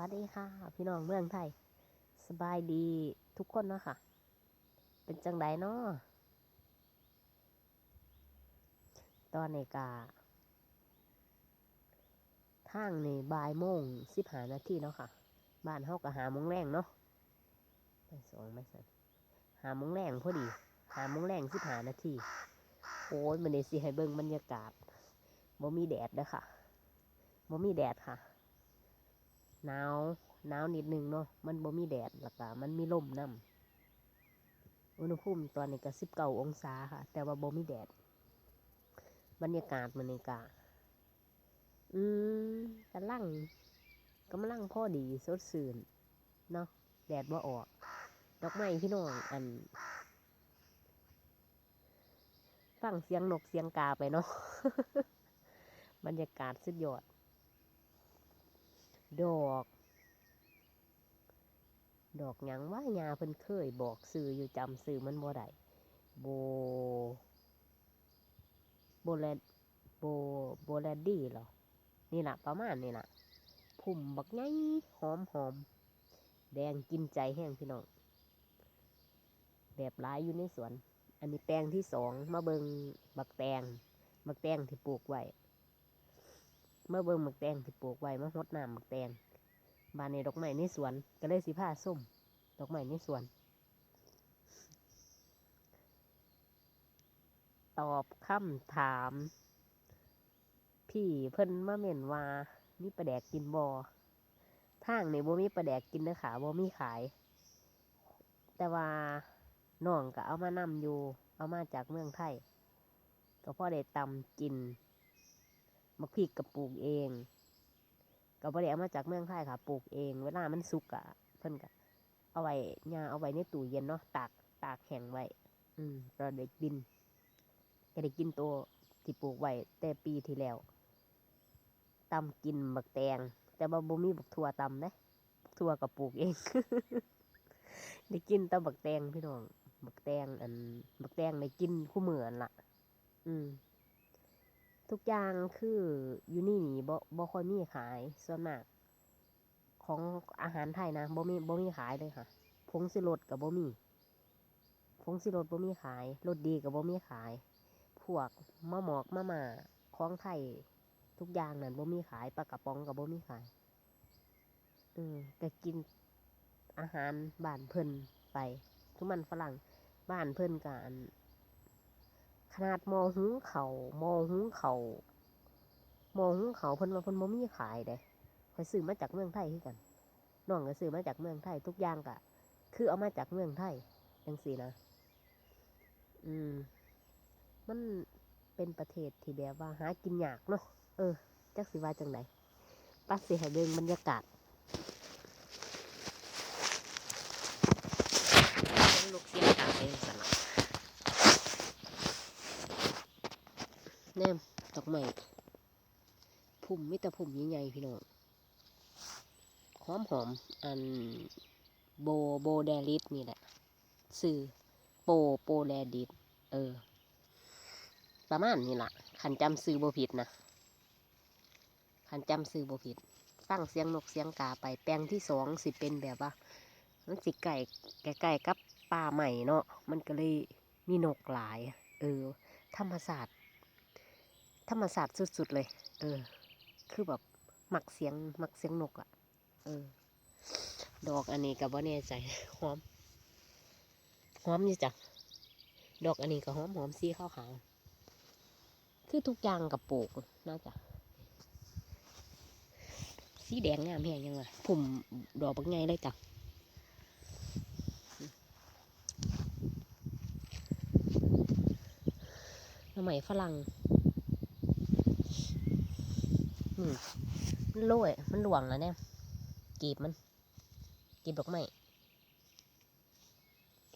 วัสดีค่ะ พี่น้องเมืองไทย สบายดีทุกคนเนาะค่ะ เป็นจังไดเนาะตอนนี้กาทางในบ่ายโมงสิบหานาทีเนาะค่ะ บ้านเฮาก็หามงแรงเนาะไม่สองไม่สันหามงแรงพอดี หามงแรงสิบหานาทีโอ้ยมันนี่สิให้เบิ่งบรรยากาศบ่มีแดดเด้อค่ะบ่มีแดดค่ะ หนาวหนาวนิดนึงเนาะมันบ่มีแดดแล้วก็มันมีลมนํอุณหภูมิตอนนี้ก็สิบเก้าองศาค่ะ แต่ว่าบ่มีแดด บรรยากาศมันนี่กะอืมกำลังกำลังพ่อดีสดชื่นเนาะแดดบ่ออก ดอกไม้พี่น้องอัน ฟังเสียงนกเสียงกาไปเนาะบรรยากาศสุดยอด ดอก ดอกหยังว่ายาเพิ่นเคยบอกสื่ออยู่จำสื่อมันบ่ได้โบโบแลดโบโบแลดดี้เหรอ นี่แหละประมาณนี่แหละพุ่มบักไงหอมหอม แดงกินใจแห้งพี่น้อง แบบหลายอยู่ในสวน อันนี้แปลงที่สองมาเบิงบักแตงบักแตงที่ปลูกไว้ เมื่อเบิ่งบักแตงที่ปลูกไว้มาหดน้ำบักแตงบานในดอกไม้ในสวน ก็เลยสิผ้าส้ม ดอกไม้ในสวน ตอบคำถาม พี่เพิ่นมาเม่นว่ามีปลาแดกกินบอทางนี่บ่มีปลาแดกกินเด้อค่ะบ่มีขาย แต่ว่าน้องก็เอามานำอยู่ เอามาจากเมืองไทย ก็พอได้ตำกิน มักพริกกับปลูกเองก็บ่ได้เอามาจากเมืองไทยค่ะ ปลูกเอง เวลามันสุกอะเพิ่นก็เอาไว้ยาเอาไว้ในตู้เย็นเนาะตากตากแข็งไว้ อืมก็ได้กินก็ได้กินตัวที่ปลูกไว้แต่ปีที่แล้วตำกินบักแตง แต่ว่บ่มีบักทั่วตำเด้บักทั่วก็ปลูกเอง ได้กินแตบักแตงพี่น้องบักแตงอันบักแตงได้กินคู่มืออันละอืม ทุกอย่างคืออยู่นี่นี่บ่บ่ค่อยมีขายส่วนมาก ของอาหารไทยนะบ่มีบ่มีขายเลยค่ะผงสิรสกับบ่มีผงสิรสบ่มีขายรสดีกับบ่มีขาย พวกมะหมอกมะม่าของไทย ทุกอย่างนั่นบ่มีขายปลากระป๋องกับบ่มีขายอืมก็กินอาหารบ้านเพิ่นไปทุกมันฝรั่งบ้านเพิ่นกัน ขนาดมอหุงเขามอหุงเขามอหุงเขาเพิ่นว่าเพิ่นบ่มีขายเด้คอยซื้อมาจากเมืองไทยคือกันน้องก็ซื้อมาจากเมืองไทยทุกอย่างก็คือเอามาจากเมืองไทยจังซี่นะ อืม มันเป็นประเทศที่แบบว่าหากินยากเนาะเออจักสิว่าจังไดปักสิให้เบิ่งบรรยากาศลูกเสียงกาเป็นสลับ แนมดอกไม้พุ่มมิตรพุ่มใหญ่ๆพี่น้องหอมหอมอันโบโบแดลิสนี่แหละซื้อโปโปแดดิสเออ ประมาณนี้ล่ะขันจำซื้อโบผิดนะขันจำซื้อโบผิดฟังเสียงนกเสียงกาไปแปลงที่สองสิเป็นแบบว่ามันสิไก่ไก่กับป่าใหม่เนาะมันก็เลยมีนกหลาย เออ ธรรมศาสตร์ ธรรมศาสตร์สุดๆเลย เออ คือแบบหมักเสียงหมักเสียงนกอะ่ะ เออ ดอกอันนี้กับว่าแน่ใจหอมหอมอยู่จ้ะดอกอันนี้ก็หอมหอมสีข้าวๆคือทุกอย่างกับปลูกน่าจะสีแดงงามแหงยังไงผุ่มดอกบักไงเลยจ้ะน้ำไหมฝรั่ง มมันโรยมันหลวงแล้วเนี่ยกีบมัน กีบดอกไม้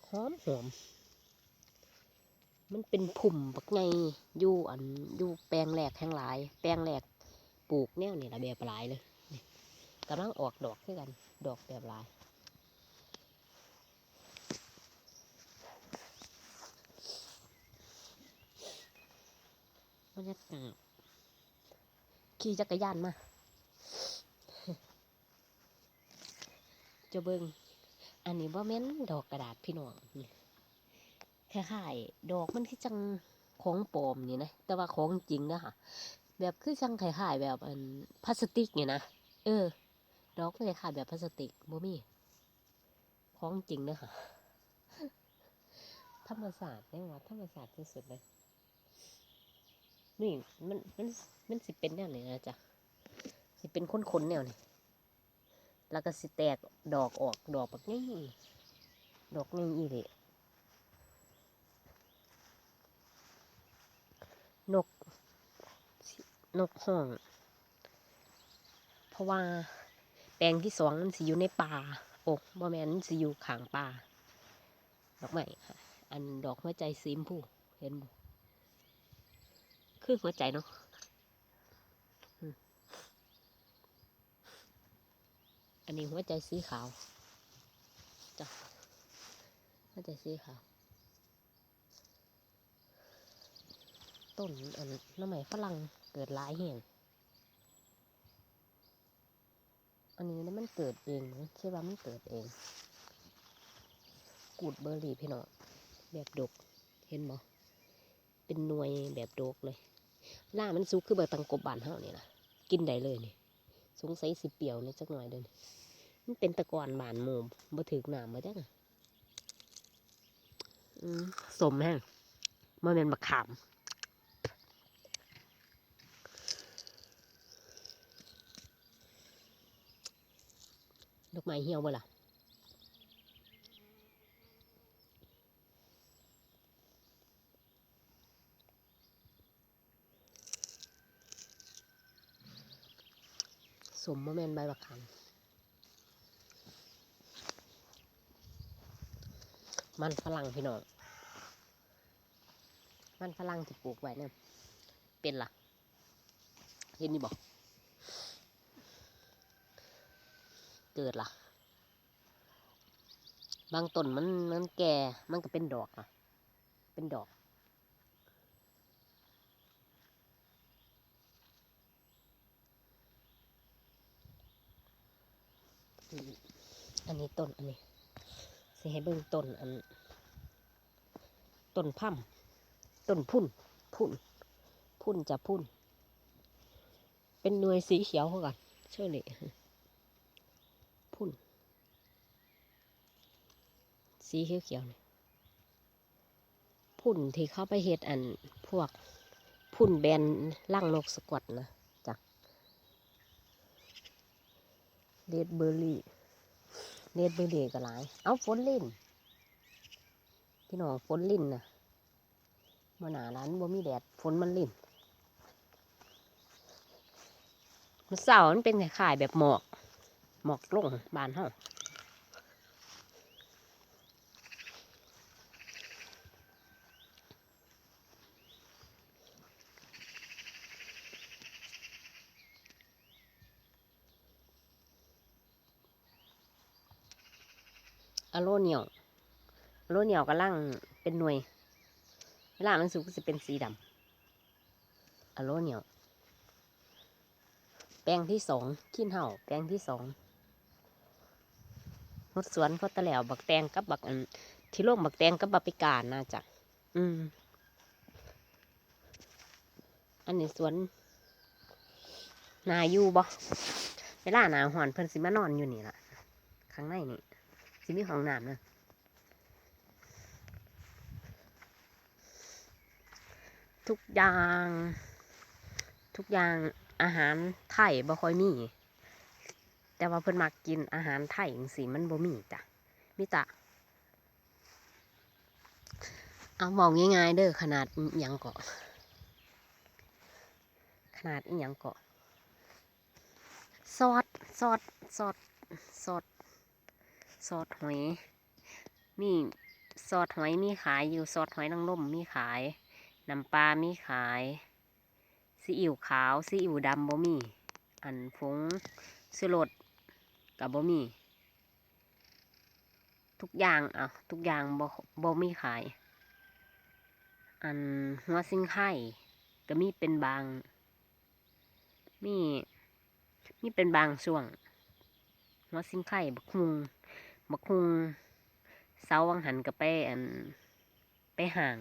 หอมหอมมันเป็นผุ่มบักไงอยู่อันอยู่แปลงแหลกแห่งหลาย แปลงแหลกปลูกแนวนี่ละแบบหลายเลยกำลังออกดอกขึ้นกัน ดอกแบบหลายบรรยากาศ ขี่จักรยานมา จะเบิงอันนี้ว่าแม่นดอกกระดาษพี่น้องนี่คล้ายๆดอกมันคือจังของปลอมนี่นะ แต่ว่าของจริงนะค่ะ แบบคือจังคล้ายๆแบบอันพลาสติกเนี่ยนะ เออ ดอกมันคล้ายแบบพลาสติกบ่มีของจริงนะค่ะ ธรรมศาสตร์เนี่ยว่าธรรมศาสตร์ที่สุดเลย นี่มันมันมันสิเป็นแนวไหนนะจ๊ะสิเป็นค้นๆแนวนี้แล้วก็สิแตกดอกออกดอกแบบนี้ดอกนี้เลยนก นกห้อง เพราะว่าแปลงที่สองมันสิอยู่ในป่าอกบ่แมนมันสิอยู่ข้างป่าดอกไม้ค่อันดอกหัวใจสีมพูเห็นบ่ คือหัวใจเนาะอันนี้หัวใจสีขาวจ้ะหัวใจสีขาว ต้นอันน้ำใหม่ฝรั่งเกิดหลายแห่งอันนี้นะมันเกิดเองใช่ว่ามันเกิดเอง กูดเบอร์รี่พี่น้องแบบดก เห็นบ่เป็นหน่วยแบบดกเลย ล่ามันซุกคือใบตังกบบานเฮานี่นะกินได้เลยนี่สงสัยสิเปียวนิดจักหน่อยเดินมันเป็นตะกอนบานโมมบ่ถึกน้ำมาจ้ะสมแห้งมันเป็นมะขามดอกไม้เหี่ยวบ่ล่ะ สมบ่แม่นใบบักขามมันฝรั่งพี่น้องมันฝรั่งที่ปลูกไว้เนี่ยเป็นล่ะ เห็นนี่บอกเกิดล่ะ บางต้นมันมันแก่มันก็เป็นดอกอะ เป็นดอก อันนี้ต้นอันนี้สิให้เบิ่งต้นอันต้นพั่มต้นพุ่น พุ่น พุ่นจะพุ่น เป็นหน่วยสีเขียวเขาก่อนเชื่อเลยพุ่น สีเขียวเขียวนี่พุ่นที่เข้าไปเฮ็ดอันพวกพุ่นแบนล่างนกสะกดนะจ้ะ เลดเบอร์รี่เลดเบอร์รี่ก็หลาย เอาฝนลิ่น พี่น้องฝนลิ่นนะมาหนาร้านบ่มีแดดฝนมันลิ่นมันเสาร์มันเป็นข่ายแบบหมอก หมอกลงบานเฮาอะ โลเหนียวโลเหนียวกำลังเป็นหน่วยเวลามันสุกก็จะเป็นสีดำอโลเหนียว แปลงที่สองขี้เห่าแปลงที่สองรถสวนเขาตะแหลวบักแตงกับบักอัน ที่ร่มบักแตงกับบักปิการน่าจะอืม อันนี้สวน นาอยู่บ่เวลาหนาหอนเพิ่นสิมานอนอยู่นี่ล่ะ ข้างในนี่ สิมีห้องน้ำนะทุกอย่าง ทุกอย่างอาหารไทยบ่ค่อยมี แต่ว่าเพิ่นมักกินอาหารไทยจังซี่มันบ่มีจ้ะมีแตะเอามองง่ายๆเด้อขนาดอิหยังเกาะ ขนาดอีหยังเกาะซอสซอสซอสซอส ซอสหอยมีซอสหอยมีขายอยู่ซอสหอยนางรมมีขายน้ำปลามีขายซีอิ๊วขาวซีอิ๊วดำบ่มี อันผงสุรสกับบ่มี ทุกอย่างอะทุกอย่างบ่บ่มีขาย อันหัวซิงไข่ก็มีเป็นบาง มีมีเป็นบางช่วงหัวซิงไข่บักฮุง บักคุงเสาวังหันกับไปอัน ไปห่าง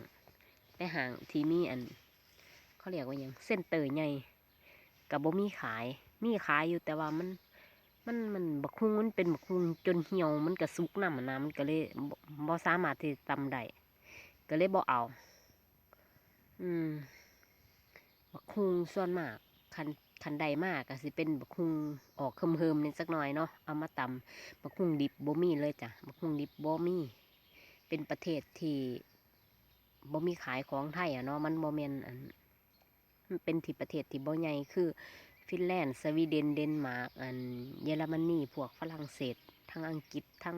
ไปห่างที่มีอัน เขาเรียกว่าหยังเส้นเตยใหญ่กับบ่มีขาย มีขายอยู่แต่ว่ามัน มันมันบักคุงมันเป็นบักคุงจนเหี่ยวมันก็สุกน้ำอะนะมันก็เลยบ่สามารถที่ตำได้ก็เลยบ่เอา อืมบักคุงส่วนมากคัน คันใดมากก็สิเป็นบักคุงออกเคิมๆนิดสักหน่อยเนาะเอามาตำบักคุงดิบบ่มีเลยจ้ะบักคุงดิบบ่มี เป็นประเทศที่บ่มีขายของไทยอะเนาะมันบ่แม่นอันมันเป็นที่ประเทศที่บ่ใหญ่คือฟินแลนด์สวีเดนเดนมาร์กอันเยอรมนีพวกฝรั่งเศส ทั้งอังกฤษทั้ง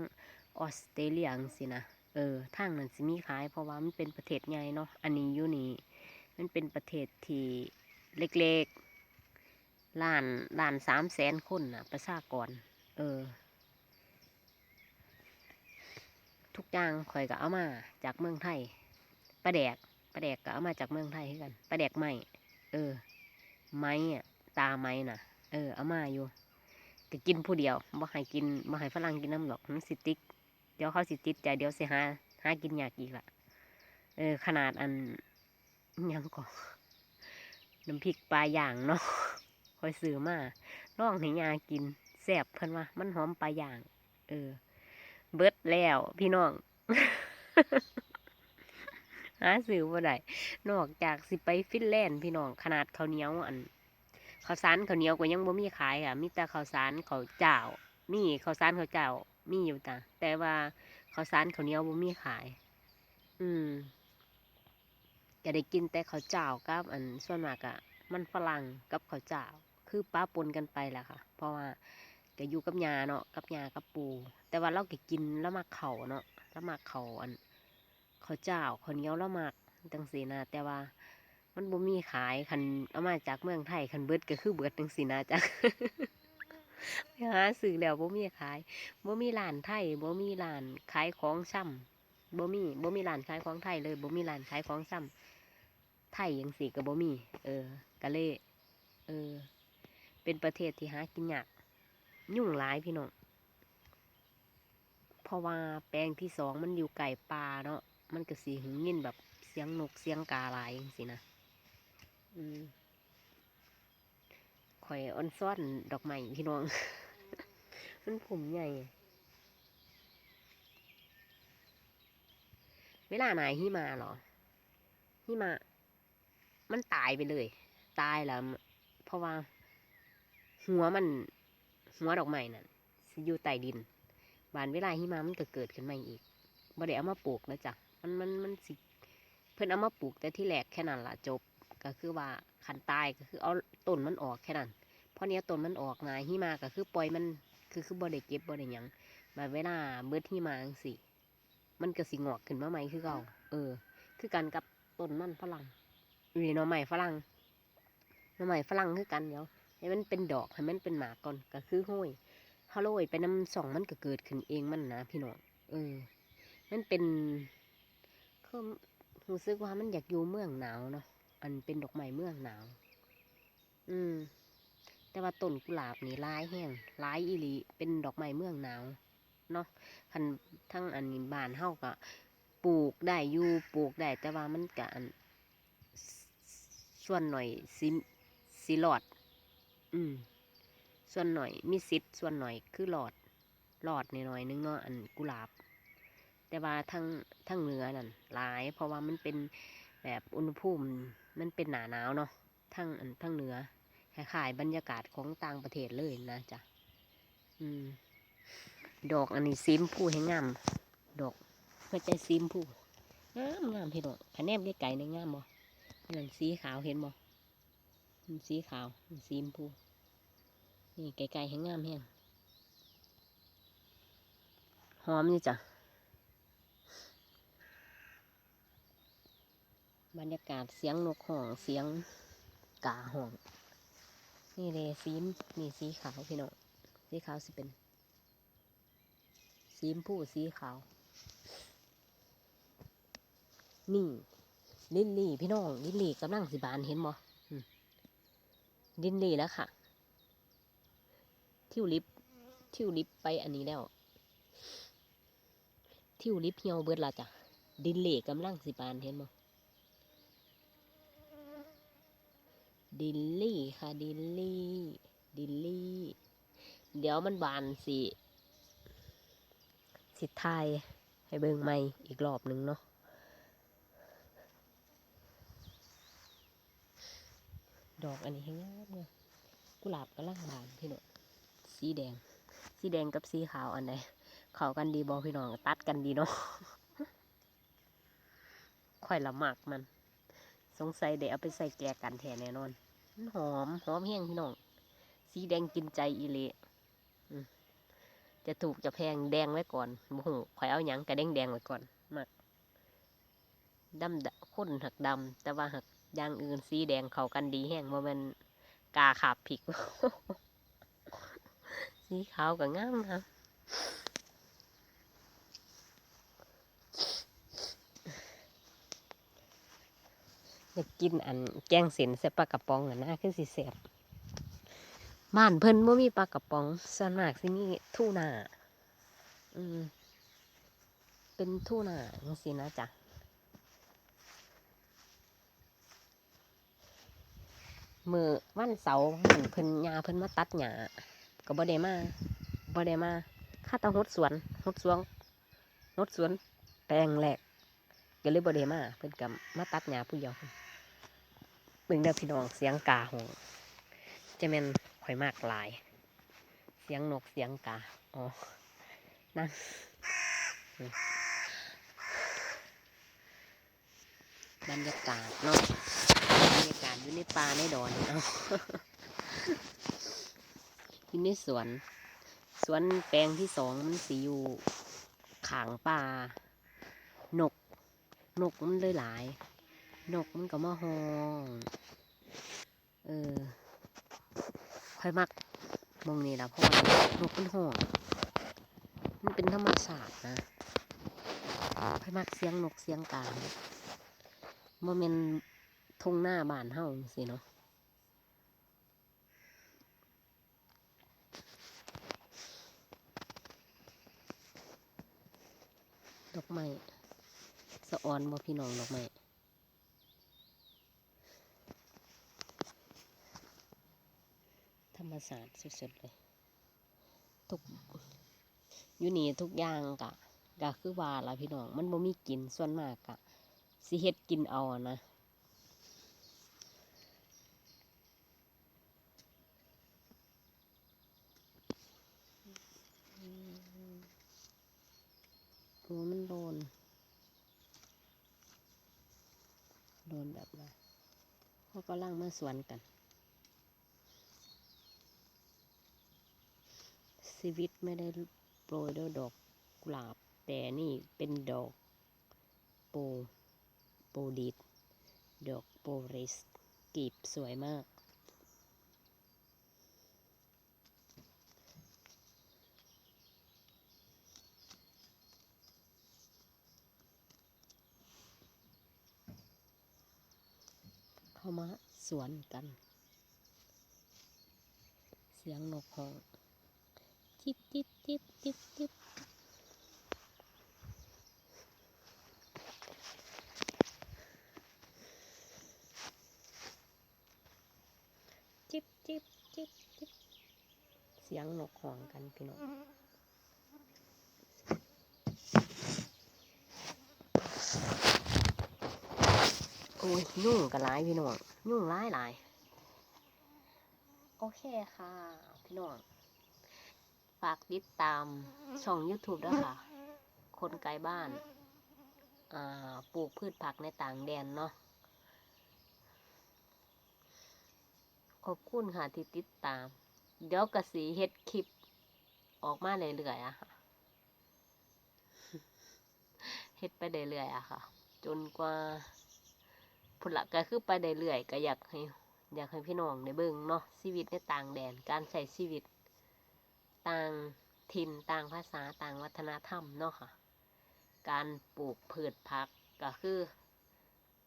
ออสเตรเลียจังสินะเออทางนั้นสิมีขายเพราะว่ามันเป็นประเทศใหญ่เนาะอันนี้อยู่นี่มันเป็นประเทศที่เล็กๆ ล้านล้านสามแสนคนนะประชากร เออ ทุกอย่างข่อยก็เอามาจากเมืองไทยปลาแดกปลาแดกก็เอามาจากเมืองไทยคือกันปลาแดกใหม่เออ ไม้อะตาไม้น่ะ เออเอามาอยู่ก็กินผู้เดียวบ่ให้กินบ่ให้ฝรั่งกินน้ำหรอกมันสิติกเดี๋ยวเขาสิติดใจเดี๋ยวสิหาหากินยากอีกละเออ ขนาดอันยังก็น้ำพริกปลาย่างเนาะ คอยซื้อมาลองให้ยากินแซ่บเพิ่นว่ามันหอมปลาย่าง เออ เบิดแล้วพี่น้องหาซื้อบ่ได้นอกจากสิไปฟินแลนด์พี่น้องขนาดข้าวเหนียวอันข้าวสารข้าวเหนียวก็ยังบ่มีขายอะมีแต่ข้าวสารข้าวเจ้ามีข้าวสารข้าวเจ้ามีอยู่จ้ะแต่ว่าข้าวสารข้าวเหนียวบ่มีขาย อืมก็ได้กินแต่ข้าวเจ้ากับ อันส่วนมากอะมันฝรั่งกับข้าวเจ้า คือป้าปนกันไปแหละค่ะ เพราะว่าก็อยู่กับยาเนาะกับยากับปู แต่ว่าเราก็กินแล้วมาเข่าเนาะแล้วมาเข่าอันเขาเจ้าข้าเหนียวแล้วมากจังสีนะแต่ว่ามันบ่มีขายคันเอามาจากเมืองไทยคันเบิดก็คือเบิดจังสินะจ๊ะไปหาซื้อแล้วบ่มีขายบ่มีร้านไทยบ่มีร้านขายของซ้ำบ่มีบ่มีร้านขายของไทยเลยบ่มีร้านขายของซ้ำไทยจังซี่ก็บ่มี เออก็เลยเออ เป็นประเทศที่หากินยากยุ่งหลายพี่น้องเพราะว่าแปลงที่สองมันอยู่ไก่ปลาเนาะมันก็สิหึงยินแบบเสียงนกเสียงกาลายจังซี่นะอืมข่อยอ่อนซ่อนดอกไม้พี่น้อง มันผมใหญ่เวลาไหนหิมาเหรอหิมา มันตายไปเลย ตายแล้ว เพราะว่า หัวมัน หัวดอกไม้นั่นอยู่ใต้ดิน บานเวลาหิมามันก็เกิดขึ้นมาอีกบ่ได้เอามาปลูกแล้วจ้ะมันมันมันสิ เพิ่นเอามาปลูกแต่ที่แรกแค่นั้นล่ะจบ ก็คือว่าขันตายก็คือเอาต้นมันออกแค่นั้นเพราะเนี้ยต้นมันออกนายหิมาก็คือปล่อยมันคือคือบ่ได้เก็บบ่ได้หยังมาเวลาเบิดหิมาจังสิมันก็สิงอกขึ้นมาใหม่คือเก่าเออ คือกันกับต้นมันฝรั่งอยู่ในหน่อใหม่ฝรั่งหน่อใหม่ฝรั่งคือกันเดี๋ยว ให้มันเป็นดอกให้มันเป็นหมากก่อนก็คือห้อยฮาโรยไปน้ำส่องมันก็เกิดขึ้นเองมันนะพี่น้องเออ มันเป็นคือรู้สึกว่ามันอยากอยู่เมืองหนาวเนาะอันเป็นดอกไม้เมืองหนาว อืม แต่ว่าต้นกุหลาบนี่ร้ายแห้งร้ายอีหลีเป็นดอกไม้เมืองหนาวเนาะคันทั้งอันนี้บานเฮาก็ปลูกได้อยู่ปลูกได้แต่ว่ามันกอันส่วนหน่อยสิสิหลอด อืม ส่วนหน่อยมีสิทธิ์ส่วนหน่อยคือหลอด หลอดหน่อยนึงเนาะอันกุหลาบ แต่ว่าทั้งทั้งเหนือนั่นหลาย เพราะว่ามันเป็นแบบอุณหภูมิมันเป็นหนาหนาวเนาะทั้งอันทั้งเหนือคล้ายๆบรรยากาศของต่างประเทศเลยนะจ๊ะอืม ดอกอันนี้ซิมผู้ให้งามดอกหัวใจซิมผู้งามงามพี่น้องคะแนนไกลในงามบ่นั่นสีขาวเห็นบ่มัน สีขาวมันซิมผู้นี่ไกลๆให้งามแฮงหอมนี่จ้ะบรรยากาศเสียงนกห้องเสียงกาห้องนี่เลยสีมนี่สีขาวพี่น้องสีขาวสิเป็น สีมผู้สีขาว นี่ ลินลี่พี่น้อง ลินลี่กำลังสิบานเห็นบ่ อืมลินลี่แล้วค่ะ ทิวลิป ทิวลิปไปอันนี้แล้ว ทิวลิปเหี่ยวเบิดละจ้ะ ดินเหล่กำลังสิปานเห็นบ่ดิลลี่ค่ะ ดิลลี่ ดิลลี่ เดี๋ยวมันบานสิ สิทายให้เบิ่งใหม่อีกรอบหนึ่งเนาะ ดอกอันนี้ให้งามเลยกุหลาบกำลังบานพี่น้องสีแดง สีแดงกับสีขาวอันใดเข้ากันดีบอพี่น้องตัดกันดีเนาะค่อยละหมักมัน สงสัยเดี๋ยวเอาไปใส่แกงกันแทนแน่นอนหอมหอมแห้งพี่น้องสีแดงกินใจอีเละจะถูกจะแพงแดงไว้ก่อนโอ้โหข่อยเอาหยังกระแดงแดงไว้ก่อนหมักดำดำข้นหักดำแต่ว่าหัก อย่างอื่นสีแดงเข้ากันดีแห้งว่ามันกาขาบผิก สีขาวก็งามงามอยากกินอันแกงเส้นใส่ปลากระป๋องอะนะคือสิแซ่บบ้านเพิ่นบ่มีปลากระป๋องส่วนมากสิมีทูน่าอืม เป็นทูน่าจังซี่นะจ๊ะ มือวันเสาร์หมือนเพิ่นยาเพิ่นมาตัดหญ้าก็บ่ได้มาบ่ได้มาข้าแตาหดสวนหดสวนหดสวนแปลงแหลกก็เลยบ่ได้มาเพิ่นก็มาตัดหญ้าผู้เดียวเบิ่งเด้อพี่น้องเสียงกาหงจะแม่นข่อยมากหลาย เสียงนกเสียงกาอ๋อนั่นนี่ บรรยากาศเนาะบรรยากาศอยู่ในป่าในดอนเอาอยู่ในสวน สวนแปลงที่สองมันสีอยู่ขางป่านก นกมันเลยหลาย นกมันก็มาหองเออค่อยมักมองนี่ละเพราะว่านกมันหองมันเป็นธรรมชาตินะค่อยมักเสียงนกเสียงกา โมเมนทุ่งหน้าบ้านเฮาสิเนาะดอกไม้สะออนบ่พี่น้องดอกไม้ธรรมศาสตร์สุดๆเลยทุกอยู่นี่ทุกอย่างกะกะคือว่าละพี่น้อง มันบ่มีกินส่วนมากกะ สิเฮ็ดกินเอาอะนะโอ้มันโดน โดนแบบนั้นเขาก็ล่างมาสวนกัน ชีวิตไม่ได้โปรยด้วยดอกกุหลาบ แต่นี่เป็นดอก โป โปดีดดอกโปเรสกลีบสวยมาก เข้ามาสวนกัน เสียงนกฮอง จิบจิบจิบจิบจิบจบจิบจิบจิบเสียงนกฮ้องกันพี่น้องโอ้ยยุ่งกันหลายพี่น้องยุ่งหลายหลายโอเคค่ะ พี่น้องฝากติดตามช่อง YouTube ด้วยค่ะ คนไกลบ้าน อ่า ปลูกพืชผักในต่างแดนเนาะขอบคุณค่ะที่ติดตาม เดี๋ยวกระสีเฮ็ดคลิป ออกมาเรื่อยๆอะค่ะ เฮ็ดไปเรื่อยๆอะค่ะ จนกว่าผลละก็คือไปเรื่อยๆก็อยากให้อยากให้พี่น้องได้เบิ่งเนาะชีวิตในต่างแดนการใช้ชีวิต ต่างถิ่นต่างภาษาต่างวัฒนธรรมเนาะค่ะ การปลูกพืชผักก็คือ